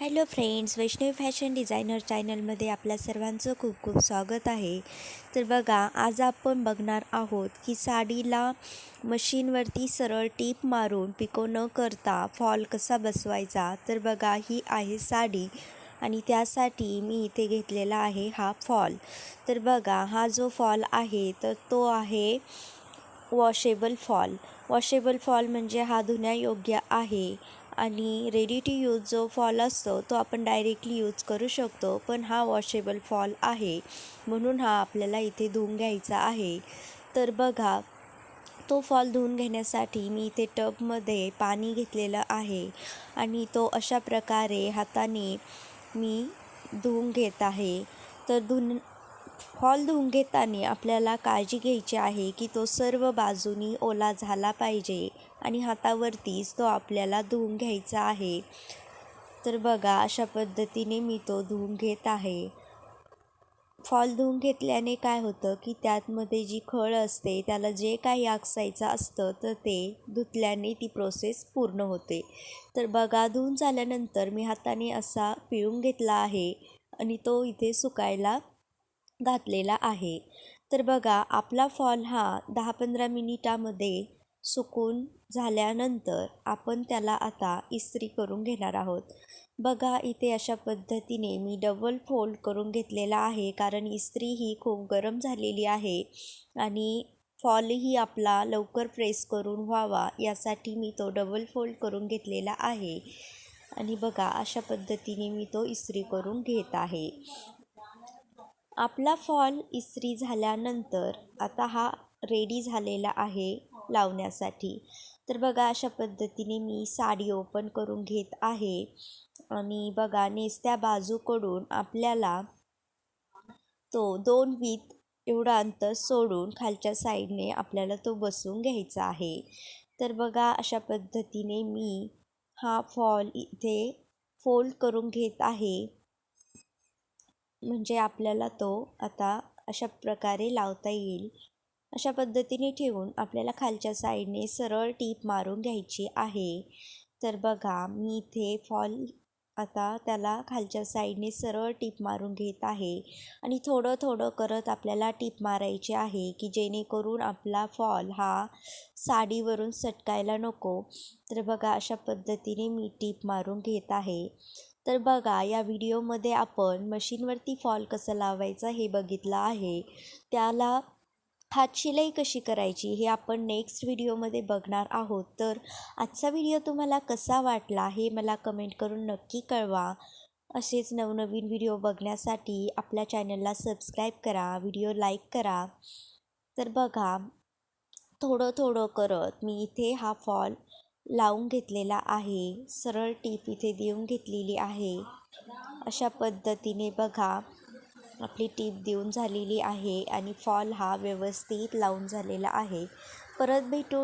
Hello friends Vaishnavi fashion designer चॅनलमध्ये आपल्या सर्वांचं खूप खूप स्वागत आहे. तर बघा आज आपण बघणार आहोत की साडीला मशीनवरती सरळ टीप मारून पिको न करता फॉल कसा बसवायचा. तर बघा ही आहे साडी आणि त्यासाठी मी इथे घेतलेला आहे हा फॉल. तर बघा हा जो फॉल आहे तर तो आहे वॉशेबल फॉल. वॉशेबल फॉल म्हणजे हा धुण्यायोग्य आहे. आणि रेडी टू यूज जो फॉल असतो तो आपण डायरेक्टली यूज करू शकतो. पण हा वॉशेबल फॉल आहे. म्हणून हा आपल्याला इथे धुवून घ्यायचा आहे. तर बघा तो फॉल धुवून घेण्यासाठी मी इथे टबमध्ये पाणी घेतलेलं आहे. आणि तो अशा प्रकारे हाताने मी धुवून घेत आहे. तर धुन फॉल धुवून घेताना आपल्याला काळजी घ्यायची आहे की तो सर्व बाजूनी ओला झाला पाहिजे आणि हातावरतीच तो आपल्याला धुवून घ्यायचा आहे. तर बघा अशा पद्धतीने मी तो धुवून घेत आहे. फॉल धुवून घेतल्याने काय होतं की त्यातमध्ये जी खळ असते त्याला जे काही आकसायचं असतं तर ते धुतल्याने ती प्रोसेस पूर्ण होते. तर बघा धुवून झाल्यानंतर मी हाताने असा पिळून घेतला आहे आणि तो इथे सुकायला घातलेला आहे. तर बघा आपला फॉल हा दहा पंधरा मिनिटामध्ये सुकून झाल्यानंतर आपण त्याला आता इस्त्री करून घेणार आहोत. बघा इथे अशा पद्धतीने मी डबल फोल्ड करून घेतलेला आहे कारण इस्त्री ही खूप गरम झालेली आहे आणि फॉलही आपला लवकर प्रेस करून व्हावा यासाठी मी तो डबल फोल्ड करून घेतलेला आहे. आणि बघा अशा पद्धतीने मी तो इस्त्री करून घेत आहे. आपला फॉल इस्त्री झाल्यानंतर आता हा रेडी झालेला आहे लावण्यासाठी. तर बघा अशा पद्धतीने मी साडी ओपन करून घेत आहे. आणि बघा नेसत्या बाजूकडून आपल्याला तो दोन वीत एवढा अंतर सोडून खालच्या साईडने आपल्याला तो बसवून घ्यायचा आहे. तर बघा अशा पद्धतीने मी हा फॉल इथे फोल्ड करून घेत आहे. म्हणजे आपल्याला तो आता अशा प्रकारे लावता येईल. अशा पद्धतीने ठेवून आपल्याला खालच्या साईडने सरळ टीप मारून घ्यायची आहे. तर बघा मी इथे फॉल आता त्याला खालच्या साईडने सरळ टीप मारून घेत आहे. आणि थोडं थोडं करत आपल्याला टीप मारायची आहे की जेणेकरून आपला फॉल हा साडीवरून सटकायला नको. तर बघा अशा पद्धतीने मी टीप मारून घेत आहे. तर बघा या व्हिडिओमध्ये आपण मशीनवरती फॉल कसं लावायचा हे बघितलं आहे. त्याला हातशिलाई कशी करायची हे आपण नेक्स्ट व्हिडिओमध्ये बघणार आहोत. तर आजचा व्हिडिओ तुम्हाला कसा वाटला हे मला कमेंट करून नक्की कळवा. असेच नवनवीन व्हिडिओ बघण्यासाठी आपल्या चॅनलला सबस्क्राईब करा व्हिडिओ लाईक करा. तर बघा थोडं थोडं करत मी इथे हा फॉल लावून घेतलेला आहे. सरळ टीप इथे देऊन घेतलेली आहे. अशा पद्धतीने बघा आपली टीप देऊन झालेली आहे आणि फॉल हा व्यवस्थित लावून झालेला आहे. परत भेटू